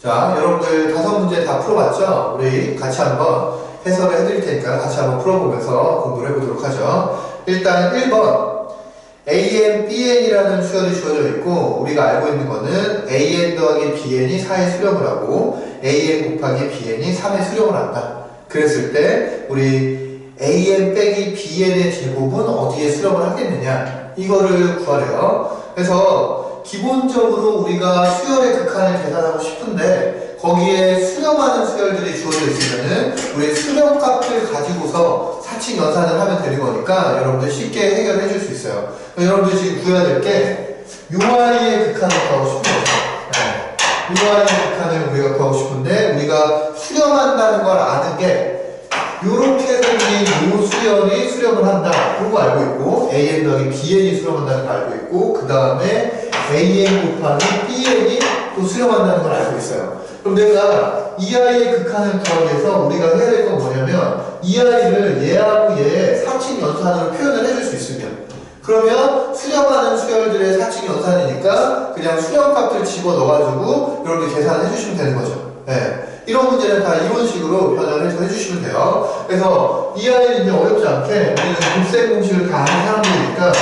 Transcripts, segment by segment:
자, 여러분들 다섯 문제 다 풀어봤죠? 우리 같이 한번 해설을 해드릴 테니까 같이 한번 풀어보면서 공부를 해보도록 하죠. 일단 1번. AN, BN이라는 수열이 주어져 있고, 우리가 알고 있는 거는 AN 더하기 BN이 4의 수렴을 하고, AN 곱하기 BN이 3의 수렴을 한다. 그랬을 때, 우리 AN 빼기 BN의 제곱은 어디에 수렴을 하겠느냐? 이거를 구하래요. 그래서, 기본적으로 우리가 수열의 극한을 계산하고 싶은데 거기에 수렴하는 수열들이 주어져 있으면은 우리 수렴 값을 가지고서 사칙 연산을 하면 되는 거니까 여러분들 쉽게 해결해 줄 수 있어요. 여러분들 지금 구해야 될 게 UI의 극한을 구하고 싶은 거죠. 네. UI의 극한을 우리가 구하고 싶은데 우리가 수렴한다는 걸 아는 게 요렇게 생긴 요 수열이 수렴을 한다. 그거 알고 있고, AN 더하기 BN이 수렴한다는 걸 알고 있고, 그 다음에 AN 곱하기 BN이 또 수렴한다는 걸 알고 있어요. 그럼 내가 이 아이의 극한을 구하기 위해서 우리가 해야 될 건 뭐냐면, 이 아이를 얘하고 얘 사칙 연산으로 표현을 해줄 수 있으면, 그러면 수렴하는 수열들의 사칙 연산이니까 그냥 수렴값을 집어 넣어가지고 여러분들 계산을 해주시면 되는 거죠. 네. 이런 문제는 다 이런 식으로 변화를 해서 해주시면 돼요. 그래서 이 아이는 어렵지 않게 우리는 곱셈 공식을 다 아는 사람들이니까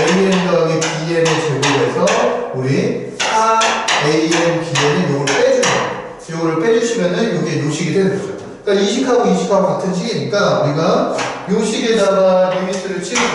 AN 더하기 BN의 제곱에서 우리 4AN BN은 요걸 빼주는 거예요. 요거를 빼주시면은 요게 요식이 되는 거죠. 그러니까 이 식하고 이 식하고 같은 식이니까 우리가 요식에다가 리미트를 치우면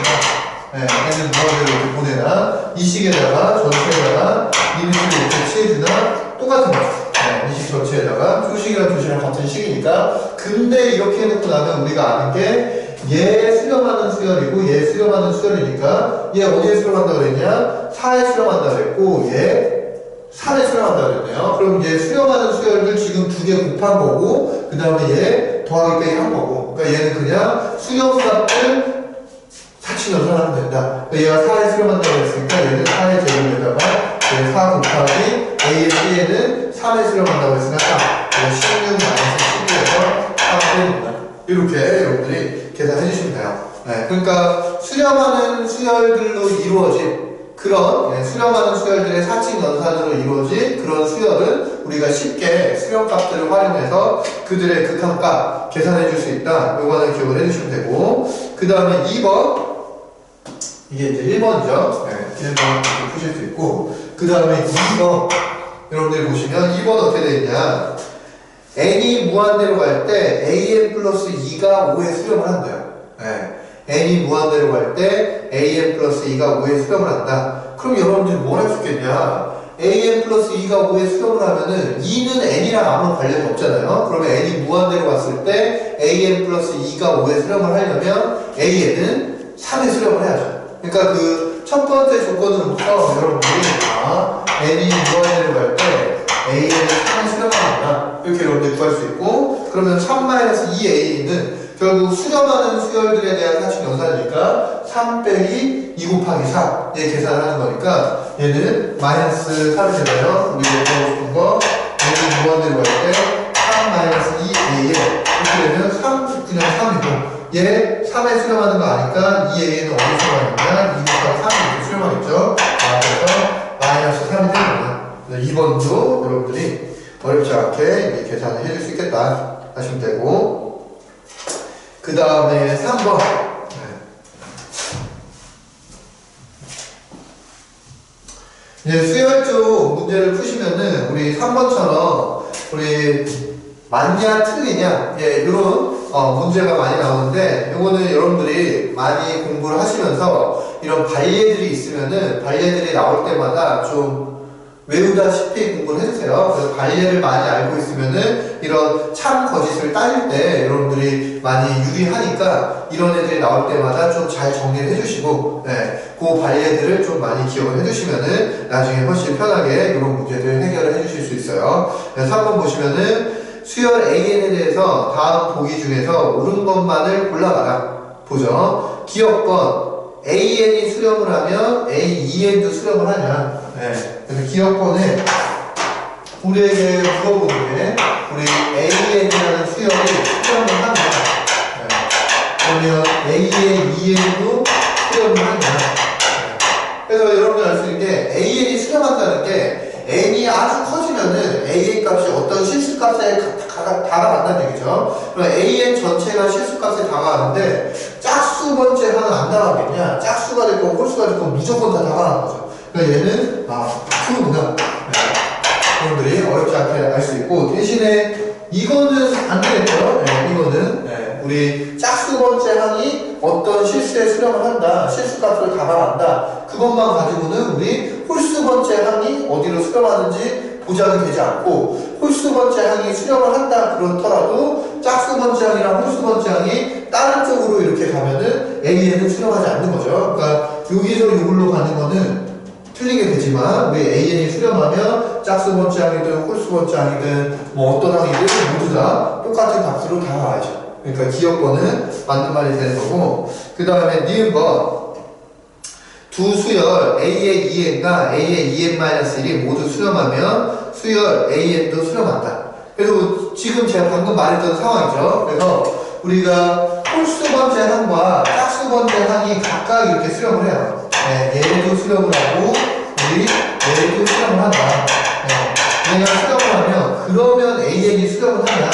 네, 얘는 무한대로 이렇게 보내나 이 식에다가 전체에다가 리미트를 이렇게 취해주나? 똑같은 거 네, 이식 전체에다가. 조식이랑 조식이랑 같은 식이니까. 근데 이렇게 해놓고 나면 우리가 아는 게 얘 수렴하는 수열이고 얘 수렴하는 수열이니까 얘 어디에 수렴한다 그랬냐 4에 수렴한다 그랬고 얘 3에 수렴한다 그랬네요 그럼 얘 수렴하는 수열들 지금 두 개 곱한 거고 그 다음에 얘 더하기 빼기 한 거고 그러니까 얘는 그냥 수렴값을 사칙 연산하면 된다. 그러니까 얘가 4에 수렴한다고 했으니까 얘는 4의 제곱에다가 얘4 곱하기 A의 C에는 3에 수렴한다고 했으니까 딱16 마이너스 12에서 3 빼준다. 이렇게 여러분들이 계산해 주시면 돼요. 네, 그러니까 수렴하는 수열들로 이루어진 그런 예, 수렴하는 수열들의 사칙 연산으로 이루어진 그런 수열은 우리가 쉽게 수렴값들을 활용해서 그들의 극한값 계산해 줄 수 있다. 요거는 기억을 해 주시면 되고 그 다음에 2번 이게 이제 1번이죠. 네, 1번 이렇게 푸실 수 있고 그 다음에 2번 여러분들이 보시면 2번 어떻게 되어 있냐 n이 무한대로 갈 때 an 플러스 2가 5에 수렴을 한대요. 네. n이 무한대로 갈 때 an 플러스 2가 5에 수렴을 한다. 그럼 여러분들이 뭘 할 수 있겠냐? an 플러스 2가 5에 수렴을 하면은 2는 n이랑 아무런 관련이 없잖아요. 그러면 n이 무한대로 갔을 때 an 플러스 2가 5에 수렴을 하려면 an은 3에 수렴을 해야죠. 그러니까 그 첫 번째 조건으로부터 여러분들이 아, n이 무한대로 갈때 a는 3에 수렴한다. 이렇게 여러분들이 구할 수 있고 그러면 3-2a는 결국 수렴하는 수열들에 대한 사칙 연산이니까 3 빼기 2 곱하기 4 얘 계산을 하는 거니까 얘는 마이너스 3이 되나요? 우리가 구하고 싶은 거 얘는 무한대로 갈때3 마이너스 2a에 이렇게 되면 3 그냥 3이고 얘 3에 수렴하는 거 아니까 2a는 어디 수렴하느냐 2 곱하기 3이 이렇게 수렴하겠죠 아, 그래서 마이너스 3이 되는 거야 2번도 여러분들이 어렵지 않게 계산을 해줄 수 있겠다 하시면 되고 그 다음에 3번. 이제 수열조 문제를 푸시면은 우리 3번처럼 우리 맞냐 틀리냐 예 이런 어, 문제가 많이 나오는데 이거는 여러분들이 많이 공부를 하시면서 이런 발예들이 있으면은 발예들이 나올 때마다 좀 외우다시피 공부를 해주세요. 그래서 발예를 많이 알고 있으면은 이런 참 거짓을 따질 때 여러분들이 많이 유리하니까 이런 애들이 나올 때마다 좀 잘 정리를 해주시고, 네, 그 발예들을 좀 많이 기억을 해두시면은 나중에 훨씬 편하게 이런 문제들 해결을 해주실 수 있어요. 네, 3번 보시면은 수열 AN에 대해서 다음 보기 중에서 옳은 것만을 골라봐라. 보죠. 기억권 AN이 수렴을 하면 AEN도 수렴을 하냐. 네. 그래서 기억권에 우리에게 물어보는 게 우리 AN이라는 수열이 수렴을 하냐. 네. 그러면 AN, EN도 수렴을 하냐. 네. 그래서 여러분들 알 수 있는 게 AN이 수렴한다는 게 N이 아주 커지면은 AN 값이 어떤 실수값에 다가간다는 얘기죠. 그럼 AN 전체가 실수값에 다가가는데 짝수 번째 하나 안 다가가겠냐? 짝수가 됐고 홀수가 됐고 무조건 다 다가가는 거죠. 그러니까 얘는 아 Q구나. 네. 여러분들이 어렵지 않게 알 수 있고 대신에 이거는 안 되겠죠. 네, 이거는 네, 우리 짝수 번째 항이 어떤 실수에 수렴을 한다, 실수값으로 다가간다. 그것만 가지고는 우리 홀수 번째 항이 어디로 수렴하는지 보장이 되지 않고 홀수 번째 항이 수렴을 한다 그렇더라도 짝수 번째 항이랑 홀수 번째 항이 다른 쪽으로 이렇게 가면은 A에는 수렴하지 않는 거죠. 그러니까 여기서 이걸로 가는 거는 틀리게 되지만 우리 AN이 수렴하면 짝수 번째 항이든 홀수 번째 항이든 뭐 어떤 항이든 모두 다 똑같은 값으로 다가와야죠. 그러니까 기억번은 맞는 말이 되는 거고 그 다음에 니은번 두 수열 A의 2n과 A의 2n-1이 모두 수렴하면 수열 AN도 수렴한다. 그래서 지금 제가 방금 말했던 상황이죠. 그래서 우리가 홀수 번째 항과 짝수 번째 항이 각각 이렇게 수렴을 해요. 네, 얘도 수렴을 하고 우리 얘도 수렴을 한다. 네, 얘가 수렴을 하면 그러면 AN이 수렴을 하냐?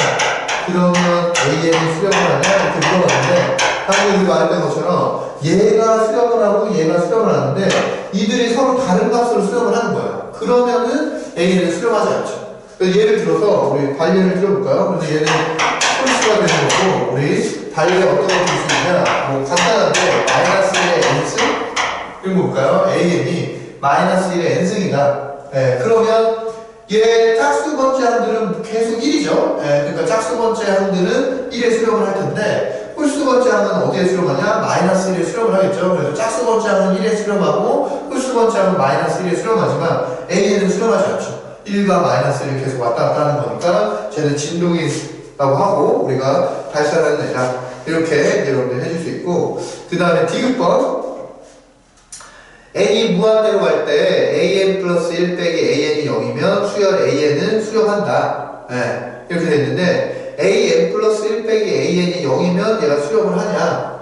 그러면 AN이 수렴을 하냐? 이렇게 물어봤는데 방금 우리 말했던 것처럼 얘가 수렴을 하고 얘가 수렴을 하는데 이들이 서로 다른 값으로 수렴을 하는 거예요. 그러면은 AN은 수렴하지 않죠. 예를 들어서 우리 반례를 들어볼까요? 그래서 얘는 홀수가 되는 거고 우리 반례 어떤 수 있냐? 뭐 간단한데 마이너스 1의 n승 이거 볼까요? AN이 마이너스 1의 n승이다. 예, 그러면 얘 짝수 번째 항들은 계속 1이죠. 예, 그러니까 짝수 번째 항들은 1에 수렴을 할 텐데 홀수 번째 항은 어디에 수렴하냐? 마이너스 1에 수렴을 하겠죠. 그래서 짝수 번째 항은 1에 수렴하고 홀수 번째 항은 마이너스 1에 수렴하지만 AN은 수렴하지 않죠. 1과 마이너스 1이 계속 왔다 갔다 하는 거니까 쟤는 진동이라고 하고 우리가 발산하는 애다. 이렇게 여러분들 해줄 수 있고 그 다음에 디귿번 n이 무한대로 갈 때 an 플러스 1 빼기 an이 0이면 수열 an은 수렴한다. 예, 이렇게 돼 있는데 an 플러스 1 빼기 an이 0이면 얘가 수렴을 하냐?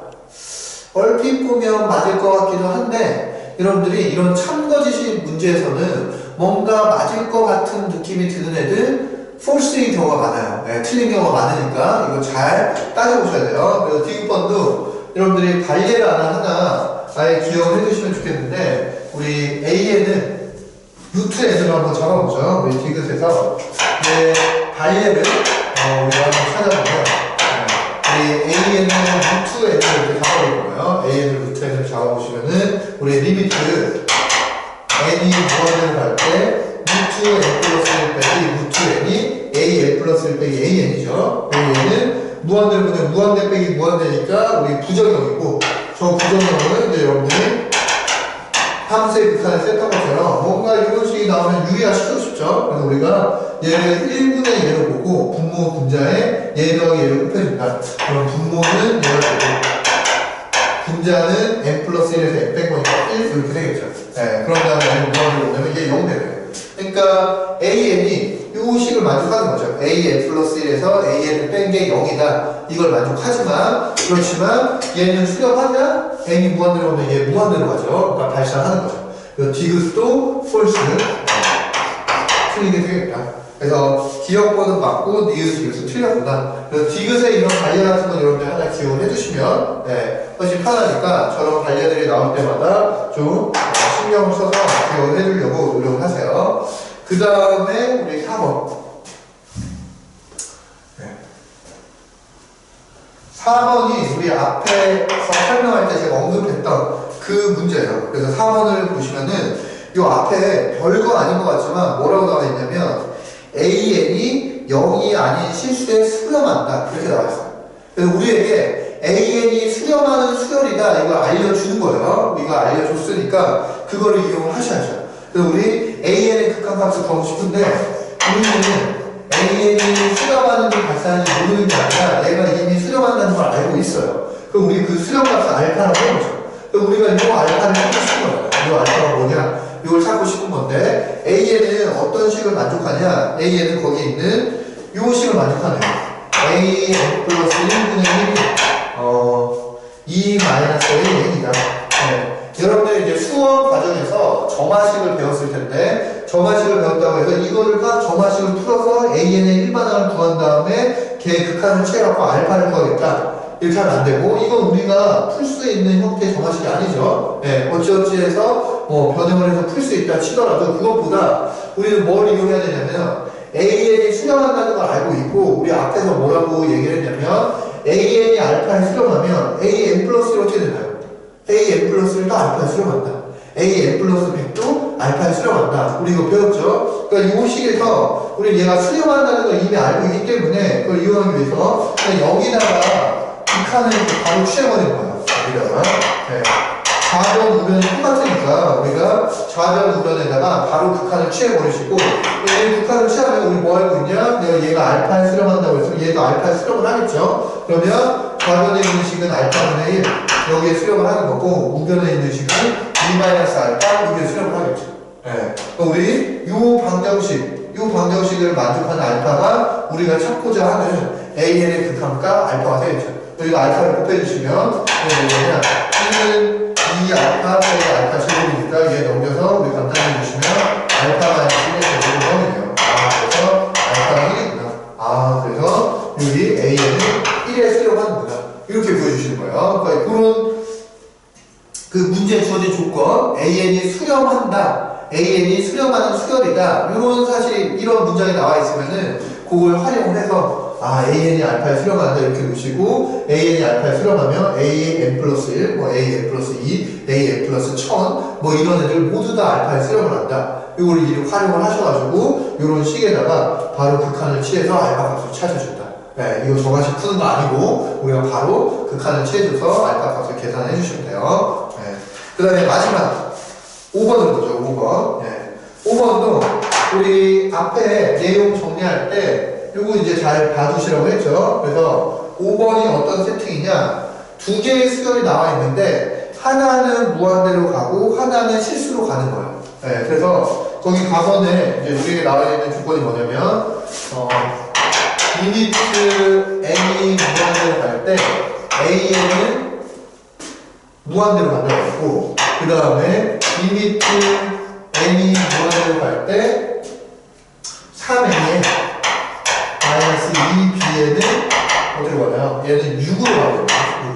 얼핏 보면 맞을 것 같기도 한데 여러분들이 이런 참거지식 문제에서는 뭔가 맞을 것 같은 느낌이 드는 애들 폴스인 경우가 많아요. 예, 틀린 경우가 많으니까 이거 잘 따져보셔야 돼요. 그래서 디귿번도 여러분들이 발예를 하나 하나 아예 기억을 해두시면 좋겠는데 우리 A에는 루트 N으로 한번 잡아보죠. 우리 디귿에서 네, 발예를 어, 우리가 한번 찾아보면 네, 우리 A에는 루트 N을 이렇게 잡아볼 거예요. A에는 루트 N을 잡아보시면은 우리 리미트 N이 무한대로 갈때 루트 N 플러스 1 빼기 루트 N이 AL 플러스 1 빼기 AN이죠. 얘는 무한대로 보면 무한대 빼기 무한대니까 우리 부정형이고 저 부정형은 이제 여러분들이 함수의 극한을 셌던 것처럼 뭔가 이런 식이 나오면 유리화 시키고 싶죠. 그래서 우리가 얘를 1분의 얘로 보고 분모 분자에 얘 더하기 얘를 곱해준다. 그럼 분모는 얘가 되고 분자는 n 플러스 1에서 n 뺀 거니까 1 이렇게 되겠죠. 네, 그런 다음에 n 무한으로 오면 이게 0 되고요. 그러니까 an이 이 식을 만족하는 거죠. an 플러스 1에서 an을 뺀 게 0이다. 이걸 만족하지만 그렇지만 얘는 수렴하냐? n이 무한대로 오면 얘 무한대로 가죠. 그러니까 발산하는 거죠. 그래서 디귿도 폴스 틀리게 되겠다. 그래서 기억번은 맞고 니은 디귿은 틀렸구나. 그래서 디귿의 이런 관련 같은 건 여러분들 하나 기억을 해주시면 네, 훨씬 편하니까 저런 관련들이 나올 때마다 좀 어, 신경을 써서 기억을 해주려고 노력을 하세요. 그 다음에 우리 4번. 네. 4번이 우리 앞에서 설명할 때 제가 언급했던 그 문제예요. 그래서 4번을 보시면은 요 앞에 별거 아닌 것 같지만 뭐라고 나와 있냐면 AN이 0이 아닌 실수에 수렴한다. 이렇게 나와 있어요. 그래서 우리에게 AN이 수렴하는 수열이다. 이걸 알려주는 거예요. 이거 알려줬으니까 그거를 이용을 하셔야죠. 그래서 우리 AN의 극한값을 구하고 싶은데 우리는 AN이 수렴하는지 발산하는지 모르는 게 아니라 얘가 이미 수렴한다는 걸 알고 있어요. 그럼 우리 그 수렴값을 알파라고 해보죠. 그럼 우리가 이 알파를 찾고 싶은 거예요. 이 알파가 뭐냐? 이걸 찾고 싶은 건데 AN은 어떤 식을 만족하냐? AN은 거기 있는 이 식을 만족하네요. AN 플러스 1분의 1이 어, 2 마이너스 1이 n이다. 네. 여러분들 이제 수험 과정에서 점화식을 배웠을 텐데 점화식을 배웠다고 해서 이거를가 점화식을 풀어서 AN의 일반항을 구한 다음에 걔 극한을 취해갖고 알파를 구하겠다. 이렇게 하면 안 되고 이건 우리가 풀 수 있는 형태의 점화식이 아니죠. 예, 어찌어찌 해서 뭐 변형을 해서 풀 수 있다 치더라도 그것보다 우리는 뭘 이용해야 되냐면 AN이 수렴한다는 걸 알고 있고 우리 앞에서 뭐라고 얘기를 했냐면 AN이 알파에 수렴하면 AN 플러스를 어떻게 되나요? AN 플러스를 또 알파에 수렴한다. AN 플러스 100도 알파에 수렴한다. 우리 이거 배웠죠? 그러니까 이 식에서 우리 얘가 수렴한다는 걸 이미 알고 있기 때문에 그걸 이용하기 위해서 여기다가 극한을 이렇게 바로 취해버리는 거예요. 여기다가. 네. 좌변 우변이 똑같으니까 우리가 좌변 우변에다가 바로 극한을 취해버리시고 얘 극한을 취하면 우리 뭐 알고 있냐? 내가 얘가 알파에 수렴한다고 해서 얘도 알파에 수렴을 하겠죠? 그러면 좌변에 있는 식은 알파분의 1 여기에 수렴을 하는 거고 우변에 있는 식은 2 알파 여기에 수렴을 하겠죠. 예. 그럼 우리 요 방정식, 요 방정식을 만족하는 알파가 우리가 찾고자 하는 AN의 극한가 알파가 되겠죠. 여기가 알파를 곱해주시면 뭐냐면 1은 2 알파 빼기 알파 제곱이니까 얘 넘겨서 우리 간단히 해주시면 1의 제곱이거든 조건, AN이 수렴한다. AN이 수렴하는 수열이다. 이런 사실, 이런 문장이 나와 있으면은 그걸 활용을 해서 아, AN이 알파에 수렴한다. 이렇게 놓으시고, AN이 알파에 수렴하면 AN 플러스 1, 뭐 AN 플러스 2, AN 플러스 1000, 뭐 이런 애들 모두 다 알파에 수렴을 한다. 이걸 이렇게 활용을 하셔가지고, 이런 식에다가 바로 극한을 취해서 알파 값을 찾아준다. 네, 이거 정하식 푸는 거 아니고 우리가 바로 극한을 취해줘서 알파 값을 계산해 주시면 돼요. 네. 그 다음에 마지막 5번은 뭐죠? 5번. 네. 5번도 우리 앞에 내용 정리할 때 이거 이제 잘 봐주시라고 했죠. 그래서 5번이 어떤 세팅이냐 두 개의 수열이 나와 있는데 하나는 무한대로 가고 하나는 실수로 가는 거예요. 네, 그래서 거기 가서는 이제 우리에게 나와 있는 조건이 뭐냐면 어, 리미트 n이 무한대로 갈 때 an은 무한대로 했고 그 다음에 리미트 n이 무한대로 갈 때 3n에 마이너스 2b에는 어디로 가나요? 얘는 6으로 가요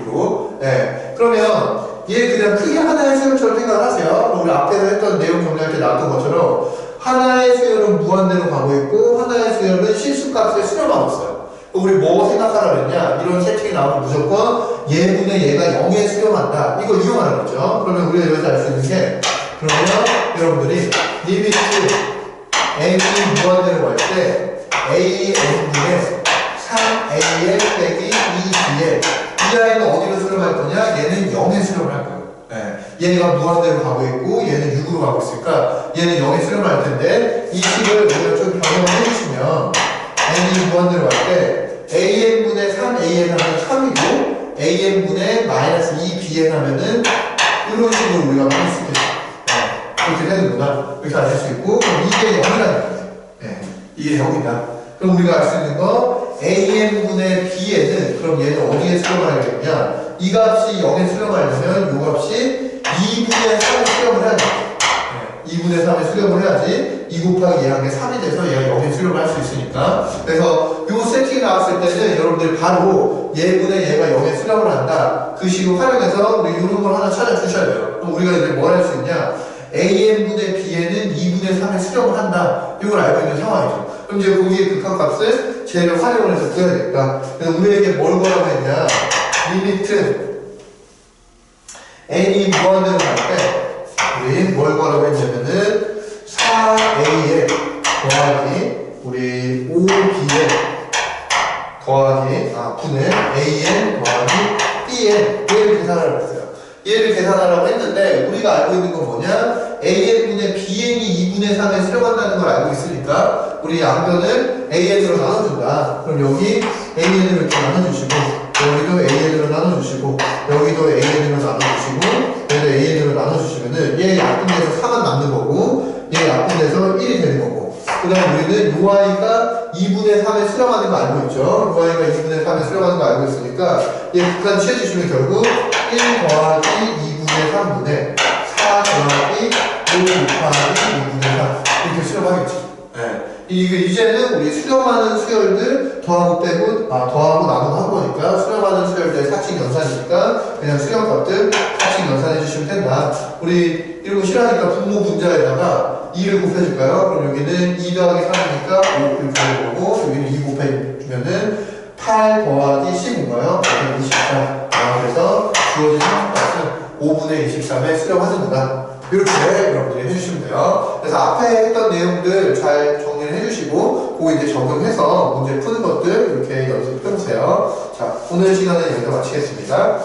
6으로 네. 그러면 얘 그냥 크게 하나의 수열처럼 생각을 하세요 우리 앞에서 했던 내용 정리할 때 나왔던 것처럼 하나의 수열은 무한대로 가고 있고 하나의 수열은 실수값에 수렴하고 있어요. 우리 뭐 생각하라 그랬냐? 이런 세팅이 나오면 무조건 얘분의 얘가 0에 수렴한다. 이거 이용하는 거죠. 그러면 우리가 여기서 알 수 있는 게 그러면 여러분들이 리미트 n이 무한대로 갈때 an분의 3al 빼기 2bl 이 아이는 어디로 수렴할 거냐? 얘는 0에 수렴할 거예요. 네. 얘가 무한대로 가고 있고 얘는 6으로 가고 있으니까 얘는 0에 수렴할 텐데 이 식을 우리가 좀 변형을 해주시면 n이 무한대로 갈 때 an분의 3an 하면 3이고 an분의 마이너스 2bn 하면은 이런 식으로 우리가 풀 수 있겠죠. 네. 이렇게 되는구나. 이렇게 알 수 있고 그럼 이게 0이라는 거예요. 네. 이게 0이다. 그럼 우리가 알 수 있는 거 an분의 b에는 그럼 얘는 어디에 수렴을 하겠냐 이 값이 0에 수렴하려면 이 값이 2분의 3에 수렴을 해야 돼. 2분의 3에 수렴을 해야지 2 곱하기 얘한 게 3이 돼서 얘가 0에 수렴을 할 수 있으니까. 그래서 이 세팅이 나왔을 때는 여러분들이 바로 얘분의 얘가 0에 수렴을 한다. 그 식으로 활용해서 우리 이런 걸 하나 찾아주셔야 돼요. 그럼 우리가 이제 뭘 할 수 있냐? AN분의 B에는 2분의 3에 수렴을 한다. 이걸 알고 있는 상황이죠. 그럼 이제 거기에 극한값을 쟤를 활용을 해서 구해야겠다 그래서 우리에게 뭘 거라고 했냐? 리미트 n이 무한대로 갈때 나눠주시면은 얘 약분돼서 4만 남는 거고 얘 약분돼서 1이 되는 거고 그 다음에 우리는 요 아이가 2분의 3에 수렴하는 거 알고 있죠 요 아이가 2분의 3에 수렴하는 거 알고 있으니까 얘 극한 취해주시면 결국 1 더하기 2분의 3분의 4 더하기 5 곱하기 2분의 3 이렇게 수렴하겠죠. 네. 이게 이제는 우리 수렴하는 수열들 더하고 빼고 아 더하고 나누고 한 거니까 수렴하는 수열들 사칙 연산이니까 그냥 수렴값들 사칙 연산 된다. 우리 이런 거 싫어하니까 분모 분자에다가 2를 곱해줄까요? 그럼 여기는 2 더하기 3이니까 5 이렇게 거고 여기는 2 곱해주면은 8 더하기 10인가요? 24. 아, 그래서 주어진 상품값은 5분의 23에 수렴하는 거다. 이렇게 여러분들이 해주시면 돼요. 그래서 앞에 했던 내용들 잘 정리를 해주시고, 그거 이제 적용해서 문제 푸는 것들 이렇게 연습해보세요. 자, 오늘 시간은 여기서 마치겠습니다.